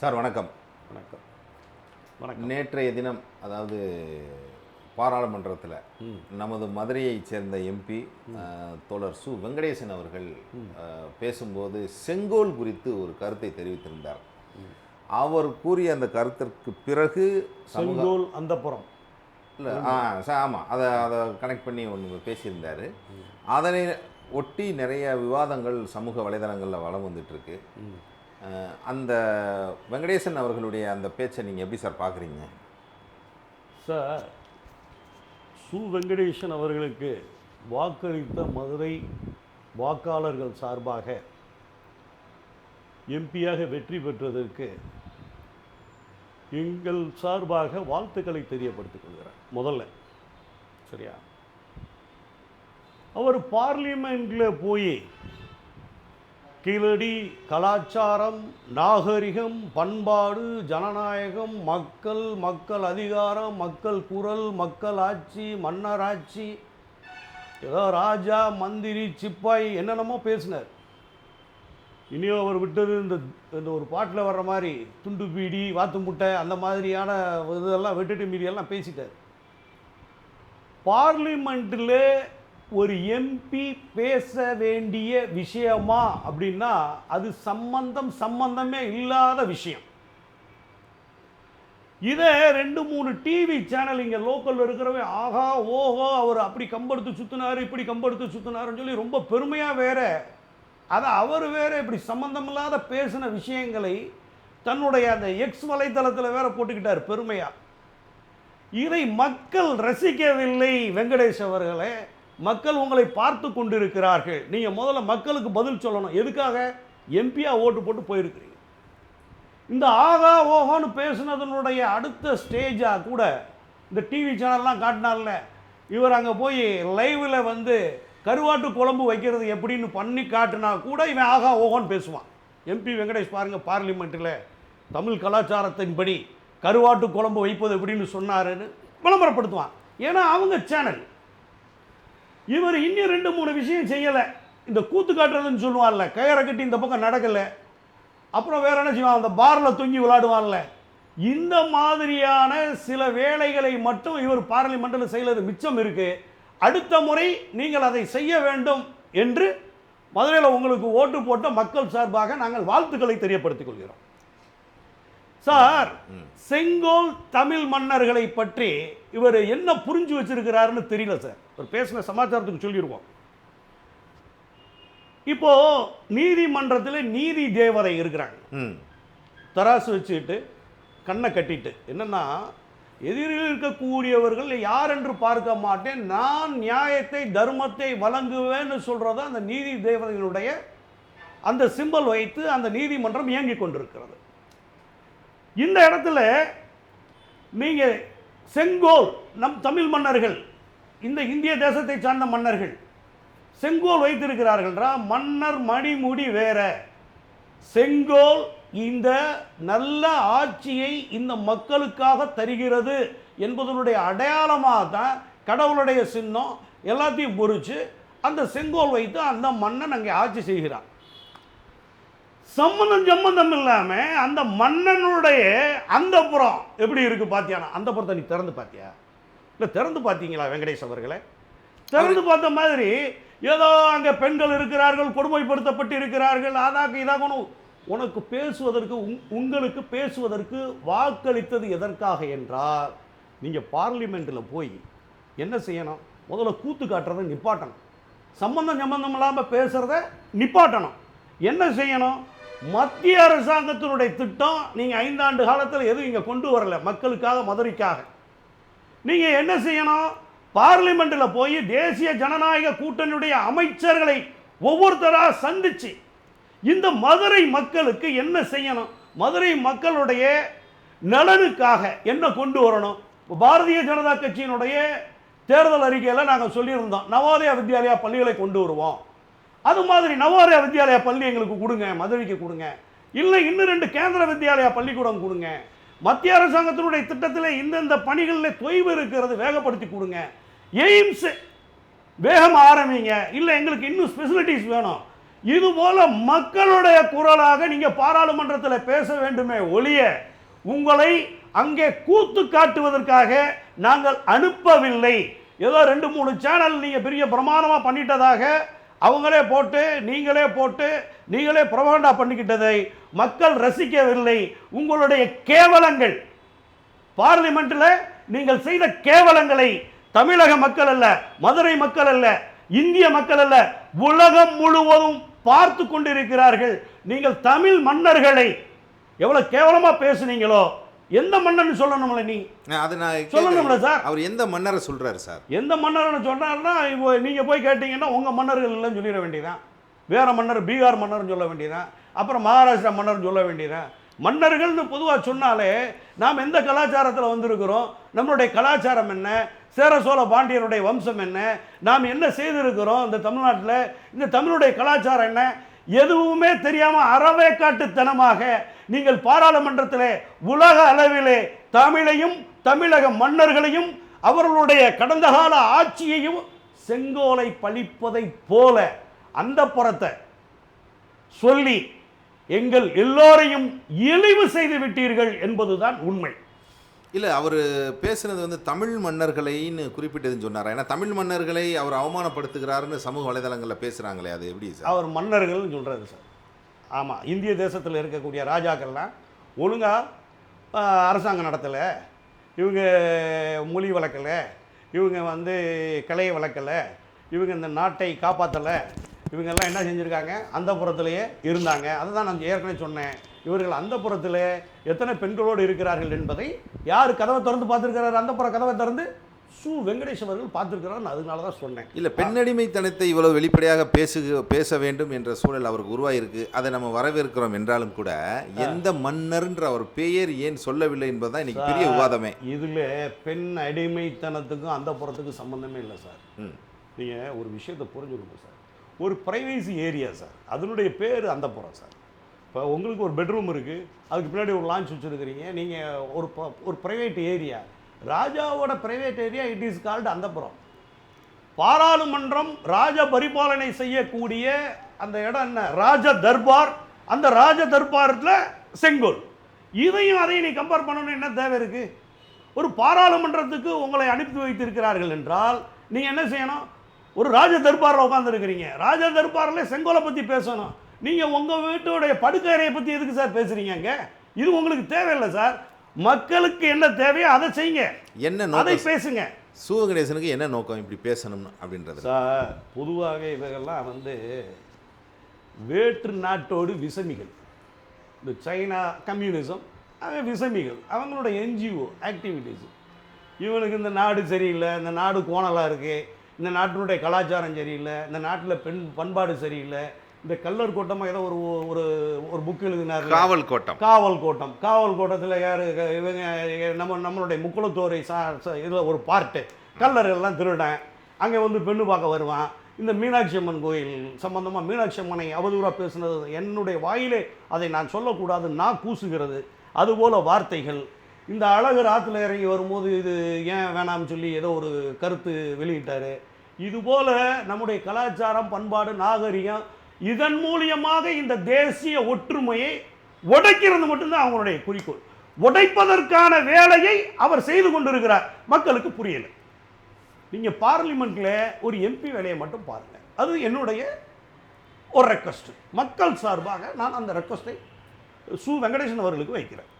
Sir வணக்கம். வணக்கம். வணக்கம். நேற்றைய தினம் அதாவது பாராளுமன்றத்தில் நமது மதுரையைச் சேர்ந்த எம்பி தோழர் சு. வெங்கடேசன் அவர்கள் பேசும்போது செங்கோல் குறித்து ஒரு கருத்தை தெரிவித்திருந்தார். அவர் கூறிய அந்த கருத்திற்கு பிறகு செங்கோல் அந்தப்புறம் இல்லை ஆ ஆமாம் அதை அதை கனெக்ட் பண்ணி ஒன்று பேசியிருந்தார். அதனை ஒட்டி நிறைய விவாதங்கள் சமூக வலைதளங்களில் வளம் வந்துட்டுருக்கு அந்த வெங்கடேசன் அவர்களுடைய அந்த பேச்சை நீங்கள் எப்படி சார் பார்க்குறீங்க? சார் சு வெங்கடேசன் அவர்களுக்கு வாக்களித்த மதுரை வாக்காளர்கள் சார்பாக எம்பியாக வெற்றி பெற்றதற்கு எங்கள் சார்பாக வாழ்த்துக்களை தெரியப்படுத்திக் கொள்கிறார் முதல்ல. சரியா? அவர் பார்லிமெண்ட்டில் போய் கீழடி கலாச்சாரம் நாகரிகம் பண்பாடு ஜனநாயகம் மக்கள் மக்கள் அதிகாரம் மக்கள் குரல் மக்கள் ஆட்சி மன்னர் ஆட்சி. ஏதோ ராஜா மந்திரி சிப்பாய் என்னென்னமோ பேசினார். இனியோ அவர் விட்டது இந்த இந்த ஒரு பாட்டில் வர்ற மாதிரி துண்டு பீடி வாத்து முட்டை அந்த மாதிரியான இதெல்லாம் விட்டுட்டு மீதியெல்லாம் பேசிட்டார். பார்லிமெண்ட்டில் ஒரு எம்பி பேச வேண்டிய விஷயமா அப்படின்னா அது சம்பந்தம் சம்பந்தமே இல்லாத விஷயம். இதை ரெண்டு மூணு டிவி சேனல் இங்கே லோக்கலில் இருக்கிறவங்க ஆஹா ஓஹோ அவர் அப்படி கம்பெடுத்து சுற்றினார் இப்படி கம்பெடுத்து சுற்றினாருன்னு சொல்லி ரொம்ப பெருமையாக வேற. அதை அவர் வேற இப்படி சம்மந்தமில்லாத பேசின விஷயங்களை தன்னுடைய அந்த எக்ஸ் வலைத்தளத்தில் வேற போட்டுக்கிட்டார் பெருமையாக இதை மக்கள் ரசிக்கவில்லை வெங்கடேஷ் அவர்களே. மக்கள் உங்களை பார்த்து கொண்டிருக்கிறார்கள். நீங்கள் முதல்ல மக்களுக்கு பதில் சொல்லணும். எதுக்காக? எம்பியாக ஓட்டு போட்டு போயிருக்கிறீங்க. இந்த ஆகா ஓஹோன்னு பேசுனதனுடைய அடுத்த ஸ்டேஜாக கூட இந்த டிவி சேனல்லாம் காட்டினார்ல. இவர் அங்கே போய் லைவில் வந்து கருவாட்டு குழம்பு வைக்கிறது எப்படின்னு பண்ணி காட்டினா கூட இவன் ஆகா ஓஹோன்னு பேசுவான். எம்பி வெங்கடேஷ் பாருங்கள் பார்லிமெண்ட்டில் தமிழ் கலாச்சாரத்தின்படி கருவாட்டு குழம்பு வைப்பது எப்படின்னு சொன்னாருன்னு விளம்பரப்படுத்துவான். ஏன்னா அவங்க சேனல் இவர் இன்னும் ரெண்டு மூணு விஷயம் செய்யலை. இந்த கூத்து காட்டுறதுன்னு சொல்லுவான்ல கயிறை கட்டி இந்த பக்கம் நடக்கலை. அப்புறம் வேற என்ன செய்வான்? அந்த பாரில் தொங்கி விளாடுவான்ல இந்த மாதிரியான சில வேலைகளை மட்டும் இவர் பார்லிமெண்ட்டில் செய்யறது மிச்சம் இருக்கு. அடுத்த முறை நீங்கள் அதை செய்ய வேண்டும் என்று மதுரையில் உங்களுக்கு ஓட்டு போட்ட மக்கள் சார்பாக நாங்கள் வாழ்த்துக்களை தெரியப்படுத்திக் கொள்கிறோம். சார் செங்கோல் தமிழ் மன்னர்களை பற்றி இவர் என்ன புரிஞ்சு வச்சிருக்கிறாருன்னு தெரியல சார். இவர் பேசின சமாச்சாரத்துக்கு சொல்லிடுவோம் இப்போ நீதிமன்றத்தில் நீதி தேவதை இருக்கிறாங்க. தராசு வச்சுக்கிட்டு கண்ணை கட்டிட்டு. என்னன்னா எதிரில் இருக்கக்கூடியவர்கள் யார் என்று பார்க்க மாட்டேன் நான் நியாயத்தை தர்மத்தை வழங்குவேன்னு சொல்றத அந்த நீதி தேவதைகளுடைய அந்த சிம்பல் வைத்து அந்த நீதிமன்றம் இயங்கிக் கொண்டிருக்கிறது. இந்த இடத்துல நீங்கள் செங்கோல் நம் தமிழ் மன்னர்கள் இந்த இந்திய தேசத்தை சார்ந்த மன்னர்கள் செங்கோல் வைத்திருக்கிறார்கள்ன்றா மன்னர் மணிமுடி வேற. செங்கோல் இந்த நல்ல ஆட்சியை இந்த மக்களுக்காக தருகிறது என்பதனுடைய அடையாளமாக தான் கடவுளுடைய சின்னம் எல்லாத்தையும் பொறிச்சு அந்த செங்கோல் வைத்து அந்த மன்னன் அங்கே ஆட்சி செய்கிறான். சம்பந்தம் சம்பந்தம் இல்லாமல் அந்த மன்னனுடைய அந்த புறம் எப்படி இருக்கு பாத்தியானா? அந்த புறத்தை நீ திறந்து பார்த்தியா இல்லை திறந்து பார்த்தீங்களா வெங்கடேஷ் அவர்களை? திறந்து பார்த்த மாதிரி ஏதோ அங்கே பெண்கள் இருக்கிறார்கள் கொடுமைப்படுத்தப்பட்டு இருக்கிறார்கள் அதாக்கு இதாகணும். உனக்கு பேசுவதற்கு உங்- உங்களுக்கு பேசுவதற்கு வாக்களித்தது எதற்காக என்றால் நீங்கள் பார்லிமெண்ட்டில் போய் என்ன செய்யணும்? முதல்ல கூத்து காட்டுறதை நிப்பாட்டணும். சம்பந்தம் சம்பந்தம் இல்லாமல் பேசுகிறத நிப்பாட்டணும். என்ன செய்யணும்? மத்திய அரசாங்கத்தினுடைய திட்டம் நீங்கள் ஐந்தாண்டு காலத்தில் எதுவும் இங்கே கொண்டு வரல மக்களுக்காக மதுரைக்காக. நீங்கள் என்ன செய்யணும்? பார்லிமெண்ட்டில் போய் தேசிய ஜனநாயக கூட்டணியுடைய அமைச்சர்களை ஒவ்வொருத்தராக சந்திச்சு இந்த மதுரை மக்களுக்கு என்ன செய்யணும்? மதுரை மக்களுடைய நலனுக்காக என்ன கொண்டு வரணும்? பாரதிய ஜனதா கட்சியினுடைய தேர்தல் அறிக்கையில் நாங்கள் சொல்லியிருந்தோம். நவோதயா வித்யாலயா பள்ளிகளை கொண்டு வருவோம். அது மாதிரி நவோதயா வித்யாலயா பள்ளி எங்களுக்கு கொடுங்க மதுரைக்கு கொடுங்க. இல்லை இன்னும் ரெண்டு கேந்திர வித்யாலயா பள்ளிக்கூடம் கொடுங்க. மத்திய அரசாங்கத்தினுடைய திட்டத்தில் இந்தந்த பணிகளில் தொய்வு இருக்கிறது வேகப்படுத்தி கொடுங்க. எய்ம்ஸ் வேகம் ஆரம்பிங்க. இல்லை எங்களுக்கு இன்னும் ஸ்பெசிலிட்டிஸ் வேணும். இதுபோல் மக்களுடைய குரலாக நீங்கள் பாராளுமன்றத்தில் பேச வேண்டுமே ஒழிய உங்களை அங்கே கூத்து காட்டுவதற்காக நாங்கள் அனுப்பவில்லை. ஏதோ ரெண்டு மூணு சேனல் நீங்கள் பெரிய பிரமாணமாக பண்ணிட்டதாக அவங்களே போட்டு நீங்களே போட்டு நீங்களே பிரபகண்டா பண்ணிக்கிட்டதை மக்கள் ரசிக்கவில்லை. உங்களுடைய கேவலங்கள். பார்லிமெண்ட்டில் நீங்கள் செய்த கேவலங்களை தமிழக மக்கள் அல்ல மதுரை மக்கள் அல்ல இந்திய மக்கள் அல்ல உலகம் முழுவதும் பார்த்து கொண்டிருக்கிறார்கள். நீங்கள் தமிழ் மன்னர்களை எவ்வளோ கேவலமாக பேசுனீங்களோ எந்த மன்னன் சொல்லணும்ல நீ? அது நான் சொல்லணும்ல. சார்? அவர் எந்த மன்னரை சொல்றாரு சார்? எந்த மன்னர்னு சொன்னார்னா இப்போ நீங்க போய் கேட்டீங்கன்னா உங்க மன்னர்கள் இல்லைன்னு சொல்லிட வேண்டியதான் வேற மன்னர் பீகார் மன்னர்னு சொல்ல வேண்டியதான் அப்புறம் மகாராஷ்டிரா மன்னர்னு சொல்ல வேண்டியதான் மன்னர்கள்னு பொதுவாக சொன்னாலே நாம் எந்த கலாச்சாரத்தில் வந்திருக்கிறோம்? நம்மளுடைய கலாச்சாரம் என்ன? சேர சோழ பாண்டியருடைய வம்சம் என்ன? நாம் என்ன செய்திருக்கிறோம் இந்த தமிழ்நாட்டில்? இந்த தமிழுடைய கலாச்சாரம் என்ன? எதுவுமே தெரியாமல் அறவேக்காட்டுத்தனமாக நீங்கள் பாராளுமன்றத்திலே உலக அளவிலே தமிழையும் தமிழக மன்னர்களையும் அவர்களுடைய கடந்த கால ஆட்சியையும் செங்கோலை பழிப்பதைப் போல அந்த புறத்தை சொல்லி எங்கள் எல்லோரையும் இழிவு செய்து விட்டீர்கள் என்பதுதான் உண்மை. இல்லை அவர் பேசுனது வந்து தமிழ் மன்னர்களைன்னு குறிப்பிட்டதுன்னு சொன்னார்? ஏன்னா தமிழ் மன்னர்களை அவர் அவமானப்படுத்துகிறாருன்னு சமூக வலைதளங்களில் பேசுகிறாங்களே அது எப்படி சார்? அவர் மன்னர்கள்னு சொல்கிறாரு சார். ஆமாம் இந்திய தேசத்தில் இருக்கக்கூடிய ராஜாக்கள்லாம் ஒழுங்காக அரசாங்கம் நடத்தலை. இவங்க மொழி வளர்க்கலை. இவங்க வந்து கலையை வளர்க்கலை. இவங்க இந்த நாட்டை காப்பாற்றலை இவங்கெல்லாம் என்ன செஞ்சுருக்காங்க? அந்த புறத்துலேயே இருந்தாங்க. அதை தான் நான் ஏற்கனவே சொன்னேன். இவர்கள் அந்த புறத்தில் எத்தனை பெண்களோடு இருக்கிறார்கள் என்பதை யார் கதவை திறந்து பார்த்துருக்கிறார்? அந்த புற கதவை திறந்து சு வெங்கடேஷ் அவர்கள் பார்த்துருக்கிறார் அதனால தான் சொன்னேன். இல்ல பெண்ணடிமைத்தனத்தை இவ்வளவு வெளிப்படையாக பேசு பேச வேண்டும் என்ற சூழல் அவருக்கு உருவாயிருக்கு. அதை நம்ம வரவேற்கிறோம் என்றாலும் கூட எந்த மன்னர்ன்ற அவர் பெயர் ஏன் சொல்லவில்லை என்பதுதான் இன்னைக்கு பெரிய விவாதமே. இதில் பெண் அடிமைத்தனத்துக்கும் அந்த புறத்துக்கும் சம்மந்தமே இல்லை சார். ம். நீங்கள் ஒரு விஷயத்தை புரிஞ்சுக்கணும் சார். ஒரு ப்ரைவேசி ஏரியா சார். அதனுடைய பேர் அந்த புறம் சார். இப்போ உங்களுக்கு ஒரு பெட்ரூம் இருக்குது அதுக்கு பின்னாடி ஒரு லான்ச் வச்சுருக்கிறீங்க நீங்கள் ஒரு ப- ஒரு ப்ரைவேட் ஏரியா ராஜாவோட private area it is called அந்தப்புறம். பாராளுமன்றம் ராஜ பரிபாலனை செய்யக்கூடிய அந்த இடம் என்ன? ராஜ தர்பார். அந்த ராஜ தர்பாரத்தில் செங்கோல். இதையும் அதையும் நீ கம்பேர் பண்ணணும் என்ன தேவை இருக்கு? ஒரு பாராளுமன்றத்துக்கு உங்களை அனுப்பி வைத்திருக்கிறார்கள் என்றால் நீங்கள் என்ன செய்யணும்? ஒரு ராஜ தர்பாரில் உட்காந்துருக்கிறீங்க ராஜ தர்பாரில் செங்கோலை பற்றி பேசணும். நீங்க உங்க வீட்டுடைய படுக்கையறையை பற்றி எதுக்கு சார் பேசுறீங்க அங்க? இது உங்களுக்கு தேவையில்லை சார். மக்களுக்கு என்ன தேவையோ அதை செய்யுங்க. என்ன அதை பேசுங்க. சிவகணேசனுக்கு என்ன நோக்கம் இப்படி பேசணும்னு அப்படின்றது சார் பொதுவாக இவங்கெல்லாம் வந்து வேற்று நாட்டோடு விசமிகள். இந்த சைனா கம்யூனிசம் அவன் விசமிகள். அவங்களோட என்ஜிஓ ஆக்டிவிட்டீஸ் இவனுக்கு இந்த நாடு சரியில்லை இந்த நாடு கோணலாக இருக்குது இந்த நாட்டினுடைய கலாச்சாரம் சரியில்லை இந்த நாட்டில் பெண் பண்பாடு சரியில்லை இந்த கல்லர் கூட்டமாக ஏதோ ஒரு ஒரு ஒரு புக் எழுதினார் காவல் கோட்டம். காவல் கோட்டம். காவல் கோட்டத்தில் யார் இவங்க நம்ம நம்மளுடைய முக்குளத்தோரை சா இதில் ஒரு பார்ட்டு கல்லர் எல்லாம் திருடன். அங்கே வந்து பெண்ணு பார்க்க வருவான். இந்த மீனாட்சி அம்மன் கோயில் சம்பந்தமாக மீனாட்சி அம்மனை அவதூறாக பேசுனது என்னுடைய வாயிலே அதை நான் சொல்லக்கூடாது நான் கூசுகிறது அதுபோல வார்த்தைகள். இந்த அழகர் ஆற்றுல இறங்கி வரும்போது இது ஏன் வேணாம்னு சொல்லி ஏதோ ஒரு கருத்து வெளியிட்டார். இதுபோல நம்முடைய கலாச்சாரம் பண்பாடு நாகரிகம் இதன் மூலியமாக இந்த தேசிய ஒற்றுமையை உடைக்கிறது மட்டும்தான் அவங்களுடைய குறிக்கோள். உடைப்பதற்கான வேலையை அவர் செய்து கொண்டிருக்கிறார். மக்களுக்கு புரியல. நீங்கள் பார்லிமெண்ட்டில் ஒரு எம்பி வேலையை மட்டும் பாருங்க. அது என்னுடைய ஒரு ரெக்வஸ்ட் மக்கள் சார்பாக நான் அந்த ரெக்வஸ்ட்டை சு வெங்கடேசன் அவர்களுக்கு வைக்கிறேன்.